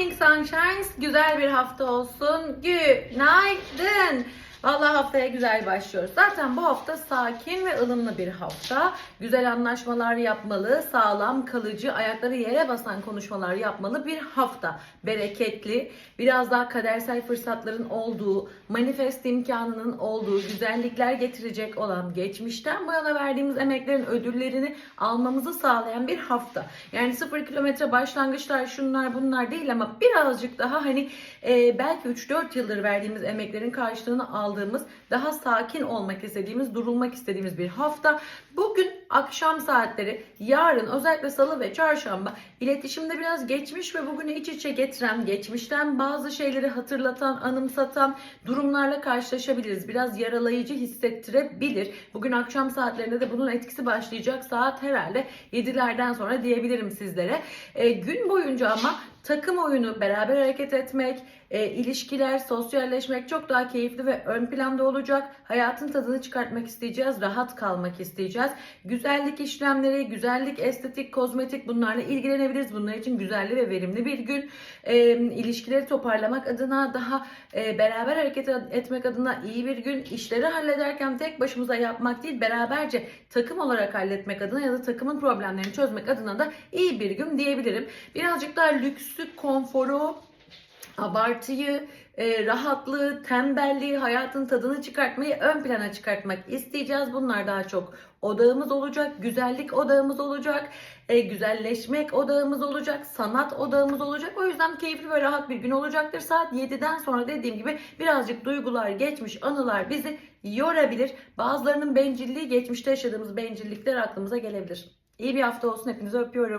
morning sunshines. Güzel bir hafta olsun. Günaydın. Vallahi haftaya güzel başlıyoruz. Zaten bu hafta sakin ve ılımlı bir hafta. Güzel anlaşmalar yapmalı, sağlam, kalıcı, ayakları yere basan konuşmalar yapmalı bir hafta. Bereketli, biraz daha kadersel fırsatların olduğu, manifest imkanının olduğu, güzellikler getirecek olan, geçmişten bu yana verdiğimiz emeklerin ödüllerini almamızı sağlayan bir hafta. Yani sıfır kilometre başlangıçlar şunlar bunlar değil ama birazcık daha hani e, belki 3-4 yıldır verdiğimiz emeklerin karşılığını aldığımız, daha sakin olmak istediğimiz, durulmak istediğimiz bir hafta. Bugün akşam saatleri, yarın özellikle salı ve çarşamba iletişimde biraz geçmiş ve bugünü iç içe getiren, geçmişten bazı şeyleri hatırlatan, anımsatan durumlarla karşılaşabiliriz. Biraz yaralayıcı hissettirebilir. Bugün akşam saatlerinde de bunun etkisi başlayacak. Saat herhalde 7'lerden sonra diyebilirim sizlere. E, gün boyunca ama takım oyunu, beraber hareket etmek, e, ilişkiler, sosyalleşmek çok daha keyifli ve ön planda olacak. Hayatın tadını çıkartmak isteyeceğiz, rahat kalmak isteyeceğiz. Güzellik işlemleri, güzellik, estetik, kozmetik bunlarla ilgilenebiliriz. Bunlar için güzelli ve verimli bir gün. E, ilişkileri toparlamak adına, daha e, beraber hareket etmek adına iyi bir gün. İşleri hallederken tek başımıza yapmak değil, beraberce takım olarak halletmek adına ya da takımın problemlerini çözmek adına da iyi bir gün diyebilirim. Birazcık daha lüksü, konforu, abartıyı, e, rahatlığı, tembelliği, hayatın tadını çıkartmayı ön plana çıkartmak isteyeceğiz. Bunlar daha çok odağımız olacak, güzellik odağımız olacak, e, güzelleşmek odağımız olacak, sanat odağımız olacak. O yüzden keyifli ve rahat bir gün olacaktır. Saat 7'den sonra dediğim gibi birazcık duygular, geçmiş anılar bizi yorabilir. Bazılarının bencilliği, geçmişte yaşadığımız bencillikler aklımıza gelebilir. İyi bir hafta olsun. Hepinizi öpüyorum.